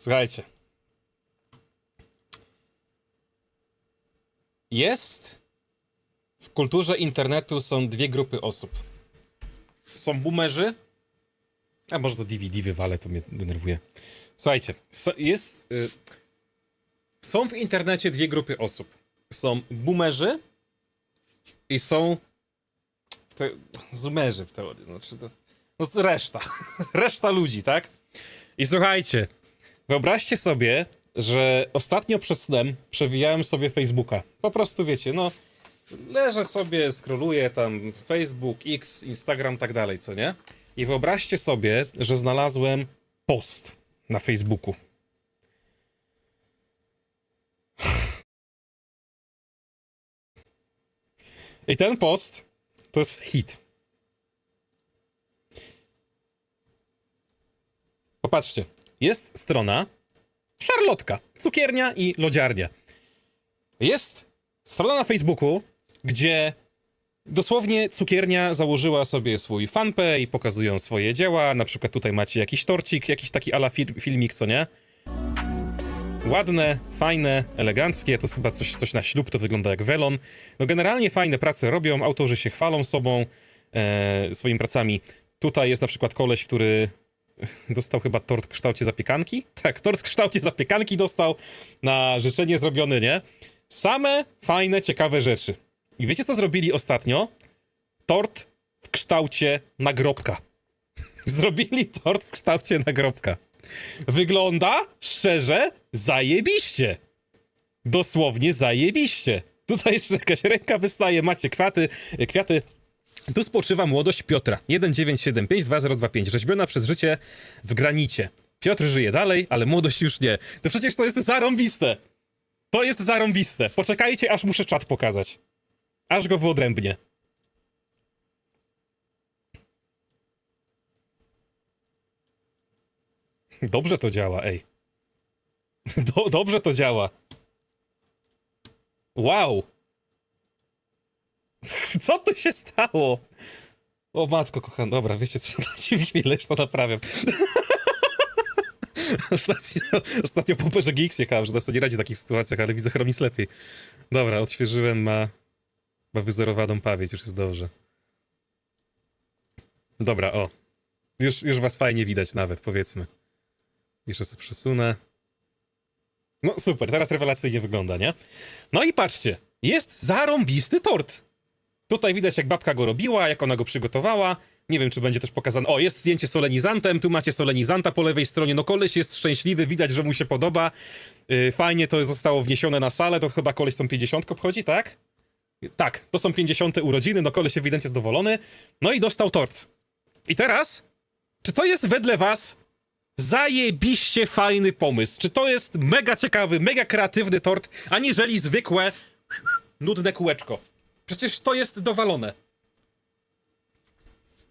Słuchajcie. Jest w kulturze internetu są dwie grupy osób. Są boomerzy. A może to DVD wywalę, to mnie denerwuje. Słuchajcie, jest. Y, są w internecie dwie grupy osób. Są boomerzy i są. W te, zoomerzy w teorii. Znaczy to, no to reszta. reszta ludzi, tak? I słuchajcie, wyobraźcie sobie, że ostatnio przed snem przewijałem sobie Facebooka. Po prostu wiecie, no leżę sobie, scrolluję tam Facebook, X, Instagram, tak dalej, co nie? I wyobraźcie sobie, że znalazłem post na Facebooku. I ten post to jest hit. Popatrzcie, jest strona Szarlotka, cukiernia i lodziarnia. Jest strona na Facebooku, gdzie dosłownie cukiernia założyła sobie swój fanpage, pokazują swoje dzieła, na przykład tutaj macie jakiś torcik, jakiś taki ala fil- filmik, co nie? Ładne, fajne, eleganckie, to jest chyba coś, coś na ślub, to wygląda jak welon. No generalnie fajne prace robią, autorzy się chwalą sobą, e, swoimi pracami. Tutaj jest na przykład koleś, który dostał chyba tort w kształcie zapiekanki. Tak, tort w kształcie zapiekanki dostał na życzenie zrobiony, nie? Same fajne, ciekawe rzeczy. I wiecie, co zrobili ostatnio? Tort w kształcie nagrobka. Zrobili tort w kształcie nagrobka. Wygląda, szczerze, zajebiście. Dosłownie zajebiście. Tutaj jeszcze jakaś ręka wystaje, macie kwiaty, kwiaty tu spoczywa młodość Piotra. 1975-2025. Rzeźbiona przez życie w granicie. Piotr żyje dalej, ale młodość już nie. To przecież to jest zarąbiste. To jest zarąbiste. Poczekajcie, aż muszę czat pokazać. Aż go wyodrębnię. Dobrze to działa, ej. Do, dobrze to działa. Wow. Co tu się stało? O matko kochana, dobra, wiecie co, dajcie mi chwilę, już to naprawiam. Ostatnio, ostatnio po Perze GX jechałem, że nas nie radzi w takich sytuacjach, ale widzę chromis lepiej. Dobra, odświeżyłem, ma, ma wyzerowaną pamięć, już jest dobrze. Dobra, o. Już, już was fajnie widać nawet, powiedzmy. Jeszcze sobie przesunę. No super, teraz rewelacyjnie wygląda, nie? No i patrzcie, jest zarąbisty tort. Tutaj widać, jak babka go robiła, jak ona go przygotowała. Nie wiem, czy będzie też pokazane. O, jest zdjęcie solenizantem, tu macie solenizanta po lewej stronie. No, koleś jest szczęśliwy, widać, że mu się podoba. Yy, fajnie to zostało wniesione na salę, to chyba koleś tą 50 obchodzi, tak? Tak, to są 50 urodziny, no koleś ewidentnie zadowolony. No i dostał tort. I teraz, czy to jest wedle was zajebiście fajny pomysł? Czy to jest mega ciekawy, mega kreatywny tort, aniżeli zwykłe nudne kółeczko? Przecież to jest dowalone.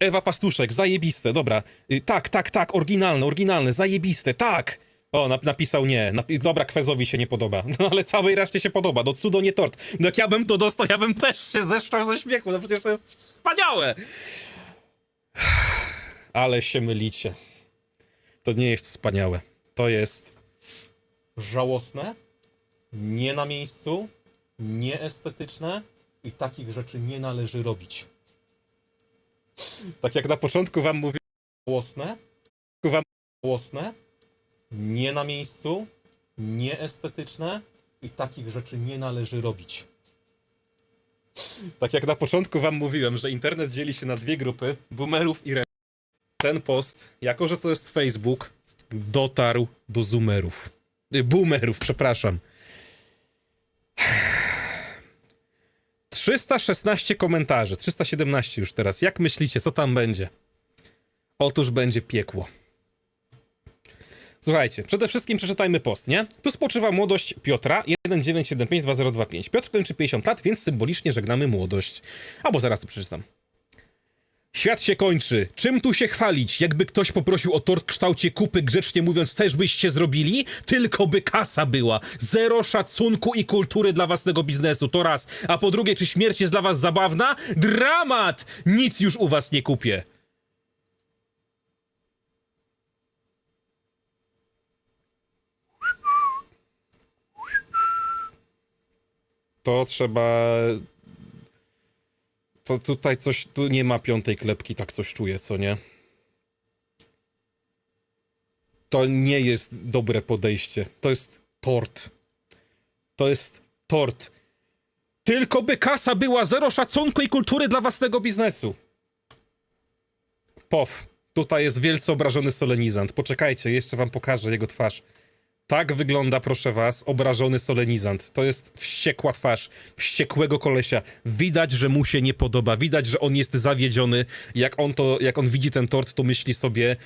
Ewa Pastuszek, zajebiste, dobra. Y, tak, tak, tak, oryginalne, oryginalne, zajebiste, tak. O, nap napisał nie. Dobra, Kwezowi się nie podoba. No ale całej reszcie się podoba. No cudo nie tort. No jak ja bym to dostał, ja bym też się zeszczał ze śmiechu. No przecież to jest wspaniałe. Ale się mylicie. To nie jest wspaniałe. To jest żałosne, nie na miejscu, nieestetyczne i takich rzeczy nie należy robić. Tak jak na początku wam mówiłem, żałosne, wam żałosne, nie na miejscu, nieestetyczne i takich rzeczy nie należy robić. Tak jak na początku wam mówiłem, że internet dzieli się na dwie grupy, boomerów i re... Ten post, jako że to jest Facebook, dotarł do zoomerów. Y, Boomerów, przepraszam. 316 komentarzy, 317 już teraz. Jak myślicie, co tam będzie? Otóż będzie piekło. Słuchajcie, przede wszystkim przeczytajmy post, nie? Tu spoczywa młodość Piotra 19752025. Piotr kończy 50 lat, więc symbolicznie żegnamy młodość. Albo zaraz to przeczytam. Świat się kończy. Czym tu się chwalić? Jakby ktoś poprosił o tort w kształcie kupy, grzecznie mówiąc, też byście zrobili? Tylko by kasa była. Zero szacunku i kultury dla własnego biznesu, to raz. A po drugie, czy śmierć jest dla was zabawna? Dramat! Nic już u was nie kupię. To trzeba to tutaj coś, tu nie ma piątej klepki, tak coś czuję, co nie? To nie jest dobre podejście. To jest tort. To jest tort. Tylko by kasa była zero szacunku i kultury dla własnego biznesu. Pow. Tutaj jest wielce obrażony solenizant. Poczekajcie, jeszcze wam pokażę jego twarz. Tak wygląda, proszę was, obrażony solenizant. To jest wściekła twarz, wściekłego kolesia. Widać, że mu się nie podoba. Widać, że on jest zawiedziony. Jak on to, jak on widzi ten tort, to myśli sobie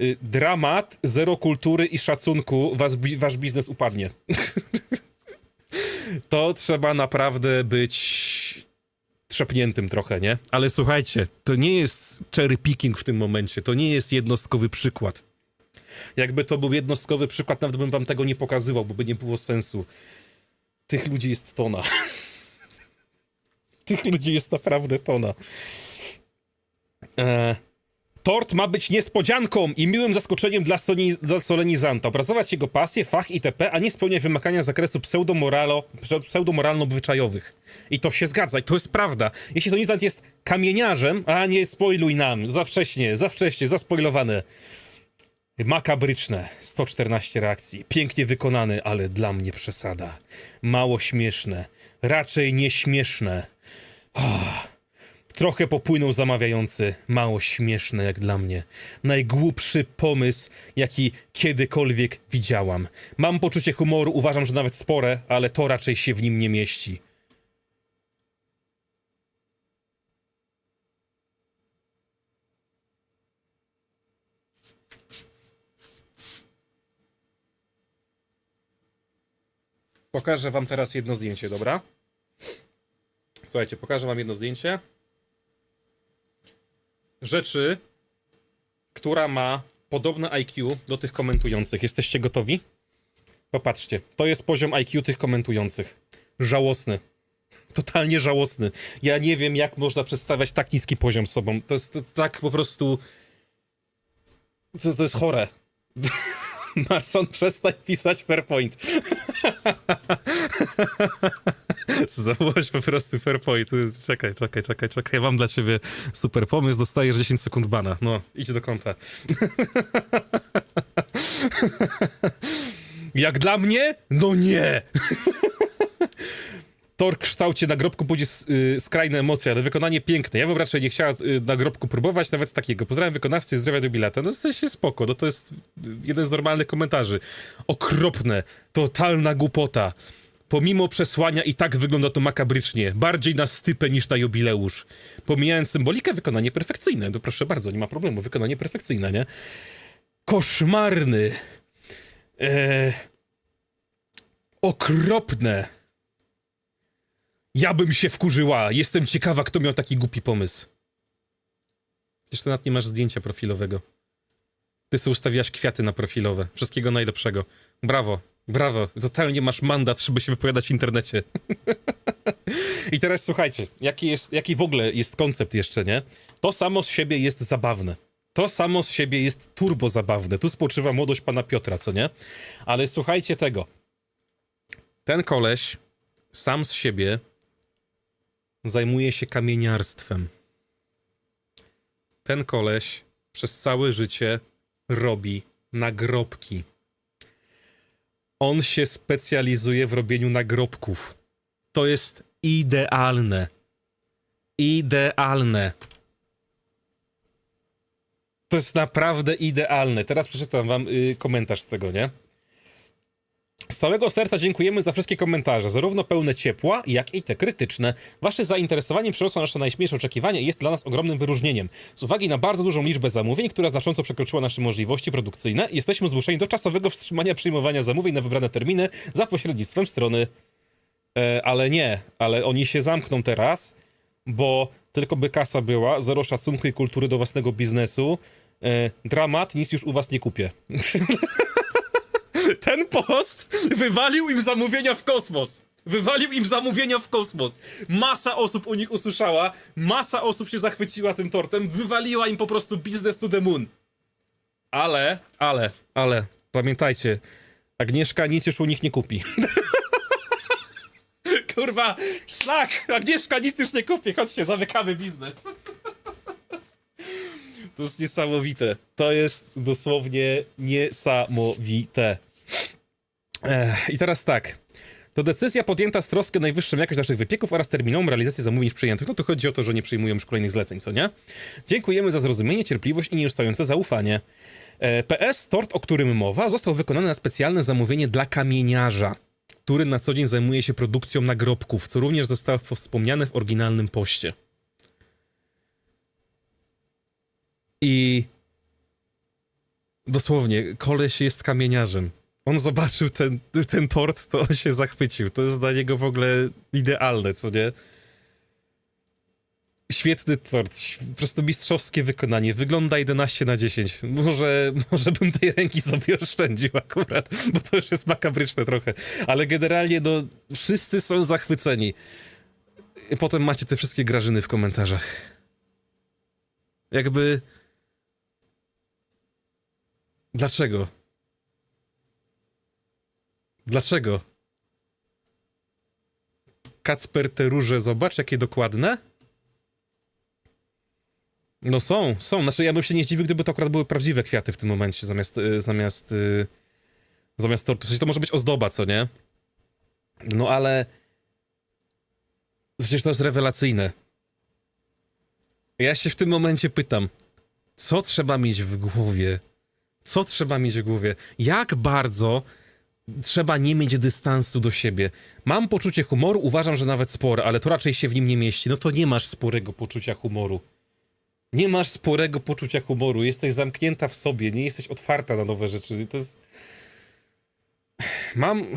y, dramat, zero kultury i szacunku, was, wasz biznes upadnie. to trzeba naprawdę być trzepniętym trochę, nie? Ale słuchajcie, to nie jest cherry picking w tym momencie, to nie jest jednostkowy przykład. Jakby to był jednostkowy przykład, nawet bym wam tego nie pokazywał, bo by nie było sensu. Tych ludzi jest tona. Tych ludzi jest naprawdę tona. E, tort ma być niespodzianką i miłym zaskoczeniem dla, soni, dla solenizanta. Obrazować jego pasję, fach itp., a nie spełniać wymagania z zakresu pseudomoralno-obyczajowych. I to się zgadza, i to jest prawda. Jeśli solenizant jest kamieniarzem, a nie spoiluj nam, za wcześnie, za wcześnie, zaspoilowane. Makabryczne, 114 reakcji, pięknie wykonany, ale dla mnie przesada. Mało śmieszne, raczej nieśmieszne. Ah, trochę popłynął zamawiający, mało śmieszne jak dla mnie. Najgłupszy pomysł, jaki kiedykolwiek widziałam. Mam poczucie humoru, uważam, że nawet spore, ale to raczej się w nim nie mieści. Pokażę wam teraz jedno zdjęcie, dobra? Słuchajcie, pokażę wam jedno zdjęcie. Rzeczy, która ma podobne IQ do tych komentujących. Jesteście gotowi? Popatrzcie, to jest poziom IQ tych komentujących. Żałosny. Totalnie żałosny. Ja nie wiem, jak można przedstawiać tak niski poziom sobą. To jest to, tak po prostu. To, to jest chore. Marson, przestań pisać Fairpoint. Zobacz po prostu Fairpoint. Czekaj, czekaj, czekaj, czekaj. Mam dla ciebie super pomysł. Dostajesz 10 sekund bana. No, idź do konta. Jak dla mnie? No nie! Tor w kształcie nagrobku budzi y, skrajne emocje, ale wykonanie piękne. Ja bym raczej nie chciała y, nagrobku próbować, nawet takiego. Pozdrawiam wykonawcę i zdrowia do bileta. No w sensie spoko, no to jest y, jeden z normalnych komentarzy. Okropne, totalna głupota. Pomimo przesłania i tak wygląda to makabrycznie. Bardziej na stypę niż na jubileusz. Pomijając symbolikę, wykonanie perfekcyjne. No proszę bardzo, nie ma problemu. Wykonanie perfekcyjne, nie? Koszmarny. Eee... Okropne. Ja bym się wkurzyła. Jestem ciekawa, kto miał taki głupi pomysł. Przecież ty nawet nie masz zdjęcia profilowego. Ty sobie ustawiasz kwiaty na profilowe. Wszystkiego najlepszego. Brawo, brawo. Totalnie masz mandat, żeby się wypowiadać w internecie. I teraz słuchajcie, jaki, jest, jaki w ogóle jest koncept jeszcze, nie? To samo z siebie jest zabawne. To samo z siebie jest turbo zabawne. Tu spoczywa młodość pana Piotra, co nie? Ale słuchajcie tego. Ten koleś sam z siebie zajmuje się kamieniarstwem. Ten koleś przez całe życie robi nagrobki. On się specjalizuje w robieniu nagrobków. To jest idealne. Idealne. To jest naprawdę idealne. Teraz przeczytam wam y, komentarz z tego, nie? Z całego serca dziękujemy za wszystkie komentarze, zarówno pełne ciepła, jak i te krytyczne. Wasze zainteresowanie przerosło nasze najśmielsze oczekiwania i jest dla nas ogromnym wyróżnieniem. Z uwagi na bardzo dużą liczbę zamówień, która znacząco przekroczyła nasze możliwości produkcyjne, jesteśmy zmuszeni do czasowego wstrzymania przyjmowania zamówień na wybrane terminy za pośrednictwem strony. E, ale nie, ale oni się zamkną teraz, bo tylko by kasa była, zero szacunku i kultury do własnego biznesu. E, dramat, nic już u was nie kupię. Ten post wywalił im zamówienia w kosmos. Wywalił im zamówienia w kosmos. Masa osób u nich usłyszała, masa osób się zachwyciła tym tortem, wywaliła im po prostu business to the moon. Ale, ale, ale, pamiętajcie, Agnieszka nic już u nich nie kupi. kurwa, szlak! Agnieszka, nic już nie kupię, chodźcie, zamykamy biznes. To jest niesamowite. To jest dosłownie niesamowite. Ech, I teraz tak. To decyzja podjęta z troską o najwyższą jakość naszych wypieków oraz terminową realizację zamówień przyjętych. No to chodzi o to, że nie przyjmują już kolejnych zleceń, co nie? Dziękujemy za zrozumienie, cierpliwość i nieustające zaufanie. E, PS, tort, o którym mowa, został wykonany na specjalne zamówienie dla kamieniarza, który na co dzień zajmuje się produkcją nagrobków, co również zostało wspomniane w oryginalnym poście. I dosłownie, koleś jest kamieniarzem. On zobaczył ten, ten tort, to on się zachwycił. To jest dla niego w ogóle idealne, co nie? Świetny tort, po prostu mistrzowskie wykonanie. Wygląda 11 na 10. Może, może bym tej ręki sobie oszczędził akurat, bo to już jest makabryczne trochę. Ale generalnie, no, wszyscy są zachwyceni. I potem macie te wszystkie grażyny w komentarzach. Jakby... Dlaczego? Dlaczego? Kacper te róże, zobacz jakie dokładne. No są, są. Znaczy ja bym się nie zdziwił, gdyby to akurat były prawdziwe kwiaty w tym momencie, zamiast, y, zamiast, y, zamiast tortu. W sensie to może być ozdoba, co nie? No ale... Przecież to jest rewelacyjne. Ja się w tym momencie pytam, co trzeba mieć w głowie? Co trzeba mieć w głowie? Jak bardzo trzeba nie mieć dystansu do siebie. Mam poczucie humoru, uważam, że nawet spore, ale to raczej się w nim nie mieści. No to nie masz sporego poczucia humoru. Nie masz sporego poczucia humoru. Jesteś zamknięta w sobie, nie jesteś otwarta na nowe rzeczy. To jest. Mam.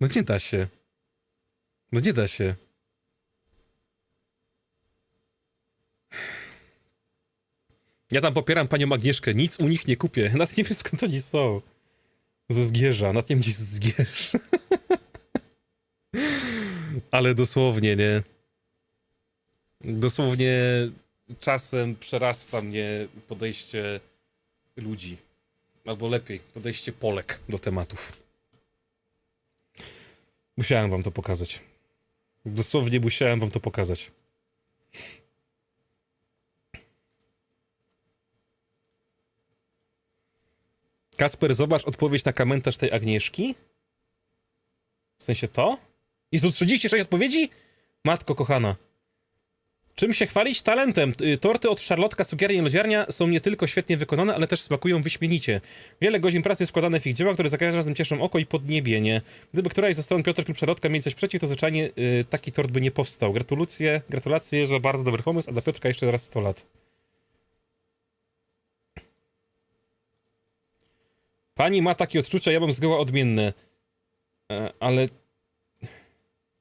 No nie da się. No nie da się. Ja tam popieram panią Agnieszkę, nic u nich nie kupię. Nawet nie wiem skąd oni są. Ze Zgierza, nad nim gdzieś z Zgierz. Ale dosłownie, nie? Dosłownie czasem przerasta mnie podejście ludzi. Albo lepiej, podejście Polek do tematów. Musiałem wam to pokazać. Dosłownie musiałem wam to pokazać. Kasper, zobacz odpowiedź na komentarz tej Agnieszki. W sensie to? Jezu, 36 odpowiedzi? Matko kochana. Czym się chwalić? Talentem. Y, Torty od Szarlotka, cukiernia i lodziarnia są nie tylko świetnie wykonane, ale też smakują wyśmienicie. Wiele godzin pracy jest wkładane w ich dzieła, które za każdym razem cieszą oko i podniebienie. Gdyby któraś ze stron Piotr lub Szarlotka mieli coś przeciw, to zwyczajnie y, taki tort by nie powstał. Gratulacje, gratulacje za bardzo dobry pomysł, a dla Piotrka jeszcze raz 100 lat. Pani ma takie odczucia, ja mam zgoła odmienne. E, ale.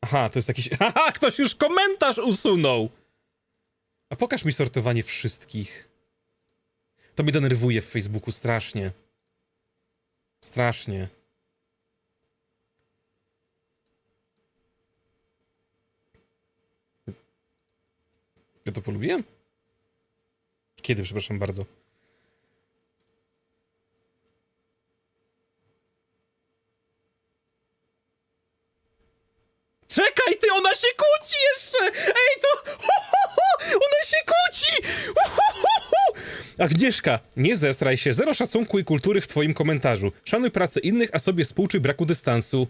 Aha, to jest jakiś. Aha, ktoś już komentarz usunął! A pokaż mi sortowanie wszystkich. To mnie denerwuje w Facebooku strasznie. Strasznie. Ja to polubiłem? Kiedy, przepraszam bardzo? Czekaj, ty, ona się kłóci jeszcze! Ej, to... Ho, ho, ho! Ona się kłóci! Agnieszka, nie zesraj się, zero szacunku i kultury w twoim komentarzu. Szanuj pracę innych, a sobie współczuj braku dystansu.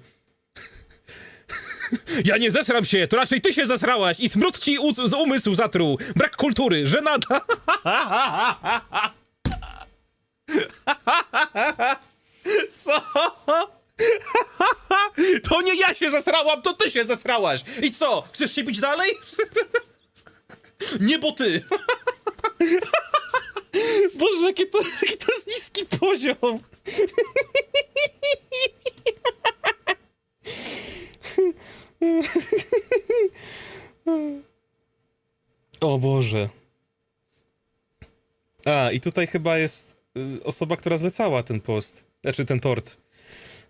Ja nie zesram się, to raczej ty się zesrałaś i smród ci z umysłu zatruł. Brak kultury, żenada. Co? To nie ja się zesrałam, to ty się zesrałaś! I co? Chcesz się bić dalej? Nie, bo ty! Boże, jakie to, jaki to jest niski poziom! O Boże. A, i tutaj chyba jest y, osoba, która zlecała ten post. Znaczy ten tort.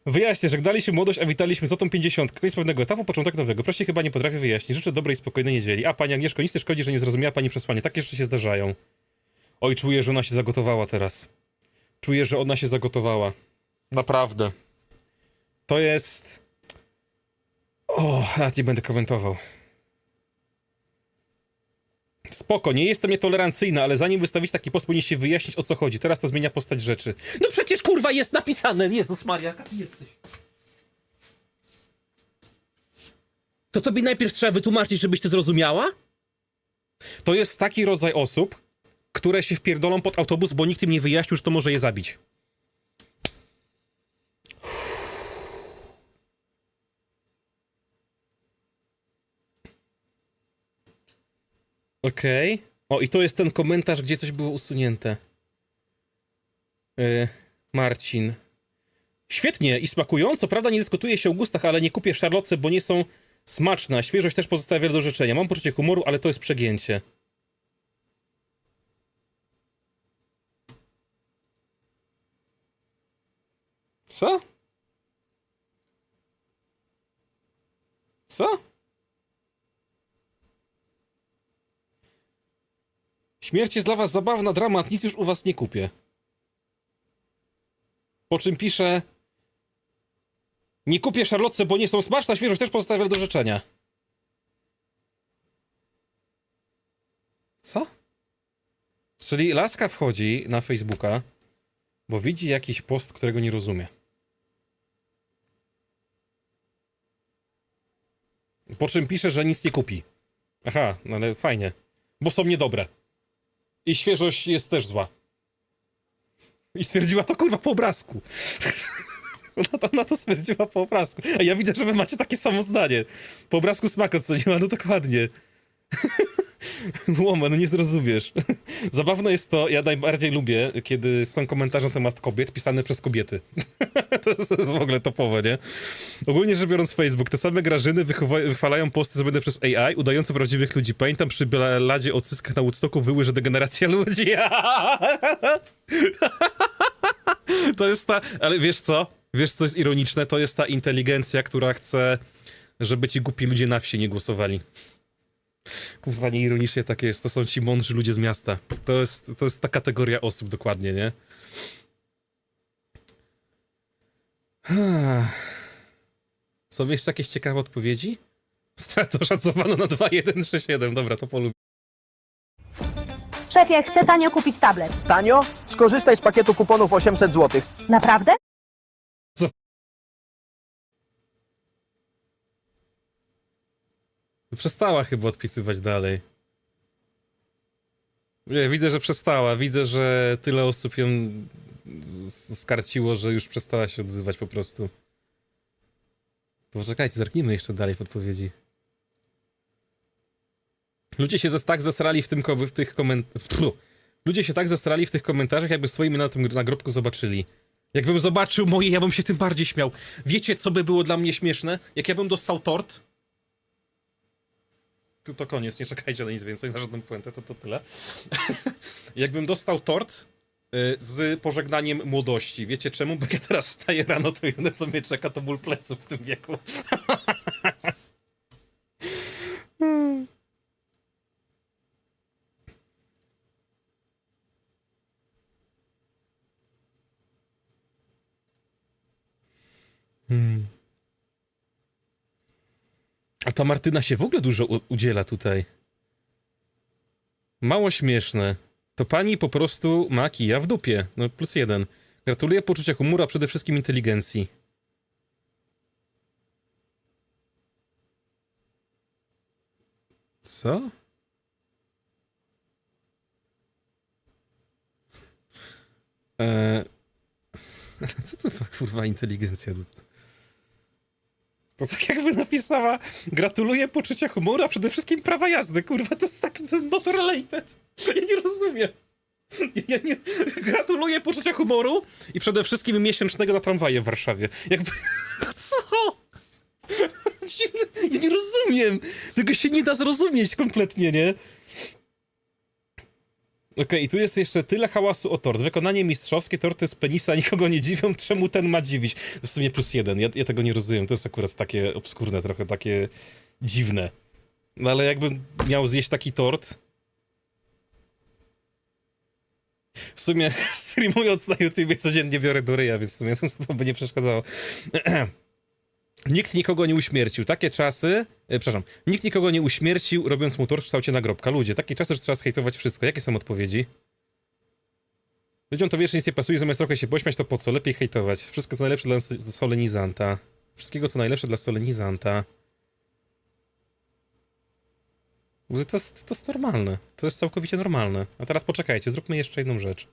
Wyjaśnię, że daliśmy młodość, a witaliśmy złotą 50. Koniec pewnego etapu, początek nowego. Prościej chyba nie potrafię wyjaśnić. Życzę dobrej, spokojnej niedzieli. A, pani Agnieszko, nic nie szkodzi, że nie zrozumiała pani przesłanie. Tak jeszcze się zdarzają. Oj, czuję, że ona się zagotowała teraz. Czuję, że ona się zagotowała. Naprawdę. To jest... O, ja nie będę komentował. Spoko, nie jestem nietolerancyjna, ale zanim wystawić taki post, powinniście wyjaśnić o co chodzi. Teraz to zmienia postać rzeczy. No przecież kurwa jest napisane! Jezus Maria, jaka ty jesteś? To tobie najpierw trzeba wytłumaczyć, żebyś ty zrozumiała? To jest taki rodzaj osób, które się wpierdolą pod autobus, bo nikt im nie wyjaśnił, że to może je zabić. Okej. O, i to jest ten komentarz, gdzie coś było usunięte. Yy, Marcin. Świetnie i smakująco. Prawda, nie dyskutuje się o gustach, ale nie kupię szarlotce, bo nie są smaczne. a Świeżość też pozostawia wiele do życzenia. Mam poczucie humoru, ale to jest przegięcie. Co? Co? Śmierć jest dla was zabawna, dramat, nic już u was nie kupię. Po czym pisze... Nie kupię szarlotce, bo nie są smaczne, świeżość też pozostawia do życzenia. Co? Czyli laska wchodzi na Facebooka, bo widzi jakiś post, którego nie rozumie. Po czym pisze, że nic nie kupi. Aha, no ale fajnie. Bo są niedobre. I świeżość jest też zła. I stwierdziła to kurwa po obrazku. Ona to, ona to stwierdziła po obrazku. A ja widzę, że wy macie takie samo zdanie. Po obrazku smak oceniła, no dokładnie. Łoma, no nie zrozumiesz. Zabawne jest to, ja najbardziej lubię, kiedy są komentarze na temat kobiet pisane przez kobiety. to, jest, to jest w ogóle topowe, nie? Ogólnie rzecz biorąc Facebook, te same grażyny wychwa- wychwalają posty zrobione przez AI, udające prawdziwych ludzi. Pamiętam przy ladzie o cyskach na Woodstocku wyły, że degeneracja ludzi. to jest ta... Ale wiesz co? Wiesz co jest ironiczne? To jest ta inteligencja, która chce, żeby ci głupi ludzie na wsi nie głosowali. Kurwa, nie ironicznie tak jest. To są ci mądrzy ludzie z miasta. To jest, to jest ta kategoria osób dokładnie, nie? Są jeszcze jakieś ciekawe odpowiedzi? Stratę oszacowano na 2167. Dobra, to polubię. Szefie, chcę tanio kupić tablet. Tanio? Skorzystaj z pakietu kuponów 800 zł. Naprawdę? Przestała chyba odpisywać dalej. Nie, widzę, że przestała. Widzę, że tyle osób ją skarciło, że już przestała się odzywać po prostu. Poczekajcie, zerknijmy jeszcze dalej w odpowiedzi. Ludzie się tak zesrali w tym w tych komentarzach. Ludzie się tak zesrali w tych komentarzach, jakby swoimi na tym nagrobku zobaczyli. Jakbym zobaczył moje, ja bym się tym bardziej śmiał. Wiecie, co by było dla mnie śmieszne? Jak ja bym dostał tort, to, to koniec, nie czekajcie na nic więcej, na żadną puentę, to, to tyle. Jakbym dostał tort y, z pożegnaniem młodości. Wiecie czemu? Bo ja teraz wstaję rano, to jedyne co mnie czeka to ból pleców w tym wieku. Hmm. A ta Martyna się w ogóle dużo udziela tutaj. Mało śmieszne. To pani po prostu ma kija w dupie. No plus jeden. Gratuluję poczucia humoru, a przede wszystkim inteligencji. Co? Eee... Co to za kurwa inteligencja? To tak jakby napisała gratuluję poczucia humoru, a przede wszystkim prawa jazdy, kurwa, to jest tak not related. Ja nie rozumiem. Ja, nie... Gratuluję poczucia humoru i przede wszystkim miesięcznego na tramwaje w Warszawie. Jakby... Co? Ja nie rozumiem. Tego się nie da zrozumieć kompletnie, nie? Okej, i tu jest jeszcze tyle hałasu o tort. Wykonanie mistrzowskie, torty z penisa nikogo nie dziwią, czemu ten ma dziwić? To w sumie plus jeden, ja, ja tego nie rozumiem, to jest akurat takie obskurne trochę, takie dziwne. No ale jakbym miał zjeść taki tort... W sumie streamując na YouTubie codziennie biorę do ryja, więc w sumie to, to by nie przeszkadzało. Nikt nikogo nie uśmiercił. Takie czasy. E, przepraszam. Nikt nikogo nie uśmiercił, robiąc mu tor w kształcie nagrobka. Ludzie, takie czasy, że trzeba zhejtować wszystko. Jakie są odpowiedzi? Ludziom to wiecznie nie pasuje, zamiast trochę się pośmiać, to po co? Lepiej hejtować. Wszystko co najlepsze dla solenizanta. Wszystkiego co najlepsze dla solenizanta. To jest, to jest normalne. To jest całkowicie normalne. A teraz poczekajcie, zróbmy jeszcze jedną rzecz.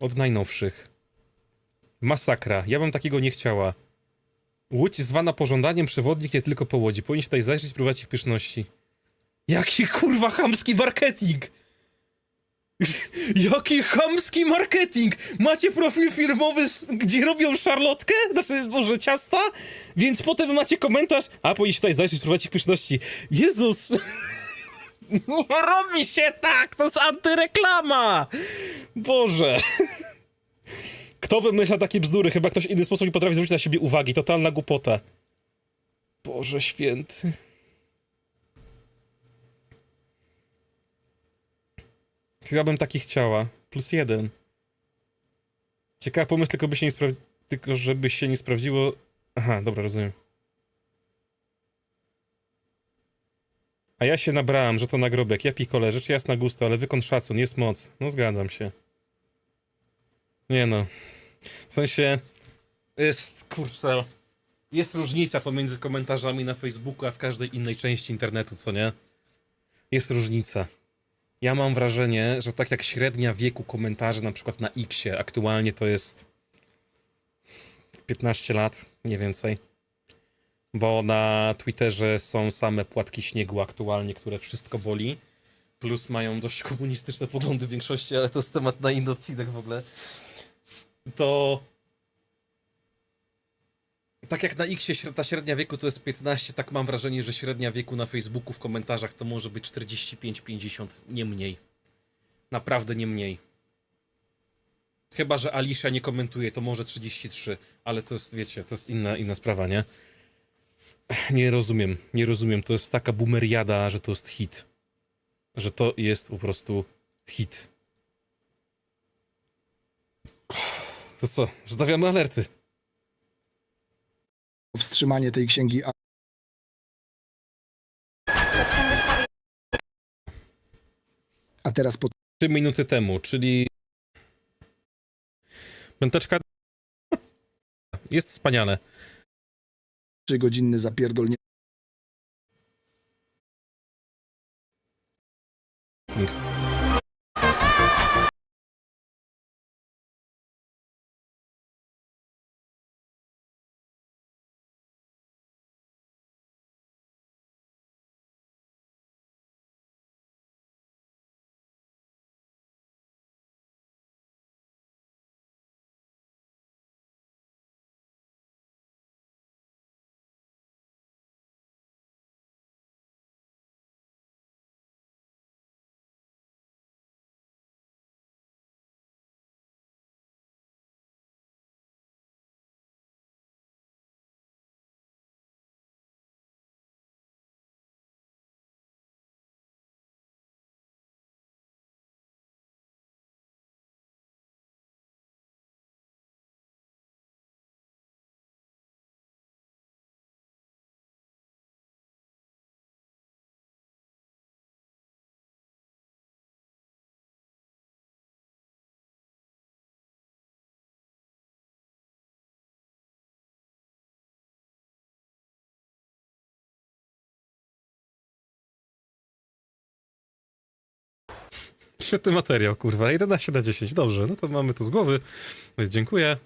Od najnowszych. Masakra. Ja bym takiego nie chciała. Łódź zwana pożądaniem przewodnik nie tylko po łodzi. Powinniście tutaj zajrzeć próbować ich pyszności. Jaki kurwa chamski marketing! Jaki chamski marketing! Macie profil firmowy, gdzie robią szarlotkę? Znaczy, może ciasta? Więc potem macie komentarz, a powinniście tutaj zajrzeć próbować ich pyszności. Jezus! Nie robi się tak! To jest antyreklama! Boże! Kto wymyśla takie bzdury? Chyba ktoś inny sposób nie potrafi zwrócić na siebie uwagi. Totalna głupota. Boże święty. Chyba bym taki chciała. Plus jeden. Ciekawy pomysł, tylko by się nie sprawdziło. Tylko żeby się nie sprawdziło. Aha, dobra, rozumiem. A ja się nabrałem, że to nagrobek. Ja pikole, rzecz jasna gusto, ale wykon szacun, jest moc. No zgadzam się. Nie no. W sensie jest, kurczę, jest różnica pomiędzy komentarzami na Facebooku, a w każdej innej części internetu, co nie? Jest różnica. Ja mam wrażenie, że tak jak średnia wieku komentarzy na przykład na Xie, aktualnie to jest 15 lat, nie więcej. Bo na Twitterze są same płatki śniegu aktualnie, które wszystko boli. Plus mają dość komunistyczne poglądy w większości, ale to jest temat na inny odcinek w ogóle to tak jak na X ta średnia wieku to jest 15, tak mam wrażenie, że średnia wieku na Facebooku w komentarzach to może być 45-50, nie mniej. Naprawdę nie mniej. Chyba, że Alicia nie komentuje, to może 33, ale to jest, wiecie, to jest inna, inna sprawa, nie? Nie rozumiem, nie rozumiem. To jest taka boomeriada, że to jest hit. Że to jest po prostu hit. To co, wstawiamy alerty. wstrzymanie tej księgi a- A teraz po 3 minuty temu, czyli. Piąteczka. Jest wspaniale. 3-godzinny zapierdolnie Świetny materiał, kurwa. 11 na 10. Dobrze, no to mamy to z głowy. Więc dziękuję.